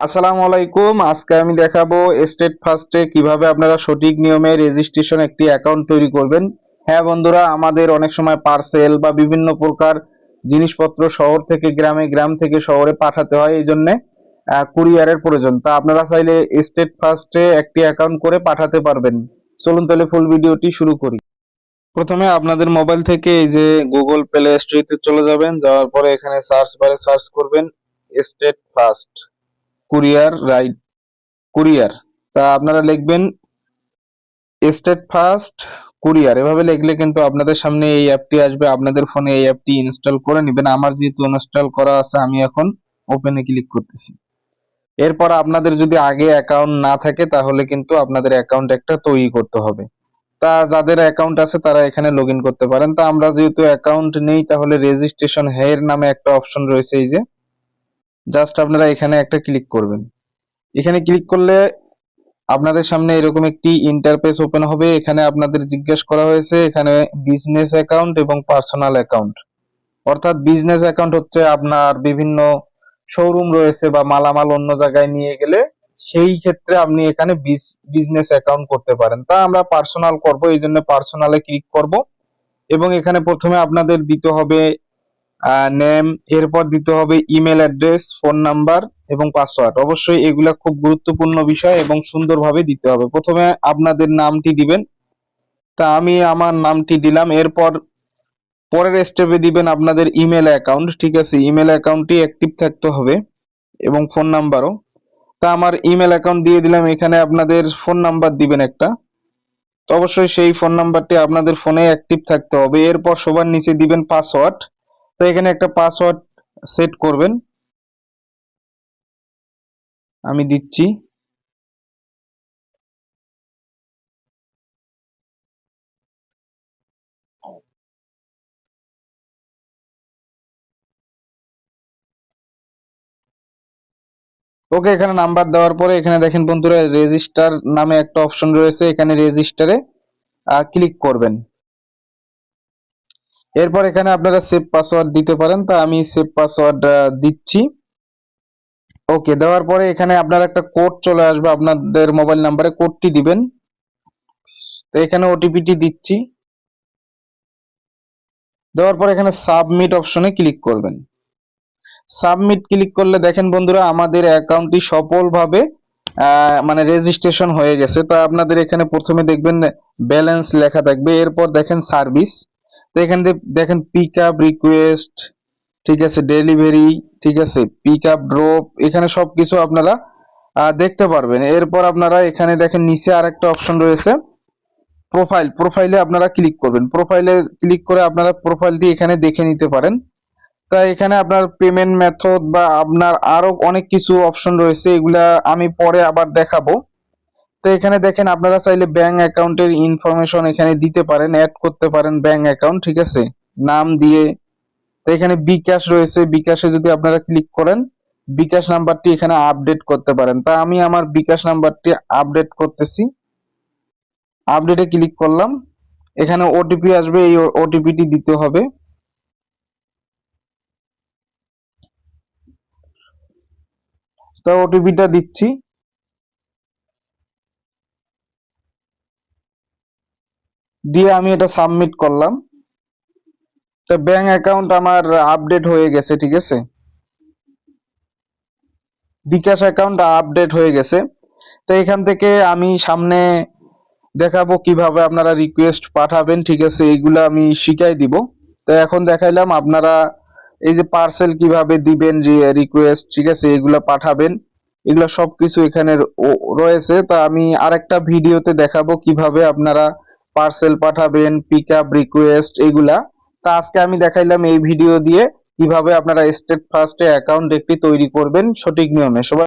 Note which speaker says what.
Speaker 1: আসসালামু আলাইকুম। আজকে আমি দেখাবো স্টেট ফার্স্টে কীভাবে আপনারা সঠিক নিয়মে রেজিস্ট্রেশন একটি অ্যাকাউন্ট তৈরি করবেন। হ্যাঁ বন্ধুরা, আমাদের অনেক সময় পার্সেল বা বিভিন্ন প্রকার জিনিসপত্র শহর থেকে গ্রামে, গ্রাম থেকে শহরে পাঠাতে হয়, এই জন্য কুরিয়ারের প্রয়োজন। তা আপনারা চাইলে স্টেট ফার্স্টে একটি অ্যাকাউন্ট করে পাঠাতে পারবেন। চলুন তাহলে ফুল ভিডিওটি শুরু করি। প্রথমে আপনাদের মোবাইল থেকে এই যে গুগল প্লে স্টোরিতে চলে যাবেন। যাওয়ার পরে এখানে সার্চ বারে সার্চ করবেন state first courier write courier তা আপনারা লিখবেন স্টেট ফার্স্ট কুরিয়ার এভাবে লিখলে কিন্তু আপনাদের সামনে এই অ্যাপটি আসবে। আপনাদের ফোনে এই অ্যাপটি ইনস্টল করে নেবেন। আমার যেহেতু ইনস্টল করা আছে, আমি এখন ওপেনে ক্লিক করতেছি। এরপর আপনাদের যদি আগে অ্যাকাউন্ট না থাকে, তাহলে কিন্তু আপনাদের অ্যাকাউন্ট একটা তৈরি করতে হবে। তা যাদের অ্যাকাউন্ট আছে, তারা এখানে লগ করতে পারেন। তা আমরা যেহেতু অ্যাকাউন্ট নেই, তাহলে রেজিস্ট্রেশন হেয়ার নামে একটা অপশন রয়েছে এই যে। জাস্ট আপনারা এখানে একটা ক্লিক করবেন। এখানে ক্লিক করলে আপনাদের সামনে এরকম একটি ইন্টারফেস ওপেন হবে। এখানে আপনাদের জিজ্ঞেস করা হয়েছে, এখানে বিজনেস অ্যাকাউন্ট এবং পার্সোনাল অ্যাকাউন্ট অর্থাৎ বিজনেস অ্যাকাউন্ট হচ্ছে আপনার বিভিন্ন শোরুম রয়েছে বা মালামাল অন্য জায়গায় নিয়ে গেলে সেই ক্ষেত্রে আপনি এখানে বিজনেস অ্যাকাউন্ট করতে পারেন। তা আমরা পার্সোনাল করব এই জন্য পার্সোনালে ক্লিক করব। এবং এখানে প্রথমে আপনাদের দিতে হবে নেম এরপর দিতে হবে ইমেল অ্যাড্রেস ফোন নাম্বার এবং পাসওয়ার্ড অবশ্যই এগুলা খুব গুরুত্বপূর্ণ বিষয় এবং সুন্দরভাবে দিতে হবে। প্রথমে আপনাদের নামটি দিবেন। তা আমি আমার নামটি দিলাম। এরপর পরের স্টেপে দিবেন আপনাদের ইমেল অ্যাকাউন্ট ঠিক আছে? ইমেল অ্যাকাউন্টটি অ্যাক্টিভ থাকতে হবে এবং ফোন নাম্বারও তা আমার ইমেল অ্যাকাউন্ট দিয়ে দিলাম। এখানে আপনাদের ফোন নাম্বার দিবেন একটা। তো অবশ্যই সেই ফোন নাম্বারটি আপনাদের ফোনে অ্যাক্টিভ থাকতে হবে। এরপর সবার নিচে দিবেন পাসওয়ার্ড তো এখানে একটা পাসওয়ার্ড সেট করবেন। আমি দিচ্ছি। ওকে, এখানে নাম্বার দেওয়ার পরে এখানে দেখেন বন্ধুরা রেজিস্টার নামে একটা অপশন রয়েছে এখানে রেজিস্টারে ক্লিক করবেন। এরপর এখানে আপনারা সেভ পাসওয়ার্ড দিতে পারেন, তা আমি সেভ পাসওয়ার্ড দিচ্ছি। ওকে দেওয়ার পরে এখানে আপনার একটা কোড চলে আসবে, আপনাদের মোবাইল নাম্বারে কোডটি দিবেন। তো এখানে ওটিপিটি দিচ্ছি। দেওয়ার পর এখানে সাবমিট অপশনে ক্লিক করবেন। সাবমিট ক্লিক করলে দেখেন বন্ধুরা, আমাদের অ্যাকাউন্টটি সফলভাবে মানে রেজিস্ট্রেশন হয়ে গেছে। তো আপনাদের এখানে প্রথমে দেখবেন ব্যালেন্স লেখা থাকবে। এরপর দেখেন সার্ভিস তো এখানে দেখেন পিক আপ রিকোয়েস্ট ঠিক আছে ডেলিভারি ঠিক আছে পিক আপ ড্রপ এখানে সবকিছু আপনারা দেখতে পারবেন। এরপর আপনারা এখানে দেখেন নিচে আরেকটা অপশন রয়েছে প্রোফাইল প্রোফাইলে আপনারা ক্লিক করবেন। প্রোফাইলে ক্লিক করে আপনারা প্রোফাইলটি এখানে দেখে নিতে পারেন। তা এখানে আপনার পেমেন্ট মেথড বা আপনার আরও অনেক কিছু অপশন রয়েছে, এগুলা আমি পরে আবার দেখাবো। তো এখানে দেখেন আপনারা চাইলে ব্যাংক অ্যাকাউন্টের ইনফরমেশন এখানে দিতে পারেন অ্যাড করতে পারেন ব্যাংক অ্যাকাউন্ট ঠিক আছে? নাম দিয়ে। তো এখানে বিকাশ রয়েছে, বিকাশে যদি আপনারা ক্লিক করেন, বিকাশ নাম্বারটি এখানে আপডেট করতে পারেন। তা আমি আমার বিকাশ নাম্বারটি আপডেট করতেছি। আপডেটে ক্লিক করলাম। এখানে ওটিপি আসবে, এই ওটিপিটি দিতে হবে। তো ওটিপিটা দিচ্ছি। দিয়ে আমি এটা সাবমিট করলাম। তো ব্যাংক অ্যাকাউন্ট আমার আপডেট হয়ে গেছে, ঠিক আছে? বিকাশ অ্যাকাউন্ট আপডেট হয়ে গেছে। তো এখান থেকে আমি সামনে দেখাবো কীভাবে আপনারা রিকোয়েস্ট পাঠাবেন, ঠিক আছে? এইগুলো আমি শিখাই দিব। তো এখন দেখাইলাম আপনারা এই যে পার্সেল কীভাবে দিবেন রিকোয়েস্ট ঠিক আছে? এগুলো পাঠাবেন। এগুলো সবকিছু এখানে রয়েছে। তো আমি আরেকটা ভিডিওতে দেখাবো কীভাবে আপনারা পার্সেল পাঠাবেন পিক আপ রিকোয়েস্ট এগুলা। তা আজকে আমি দেখাইলাম এই ভিডিও দিয়ে কীভাবে আপনারা স্টেট ফার্স্টে অ্যাকাউন্ট একটি তৈরি করবেন সঠিক নিয়মে। সবাই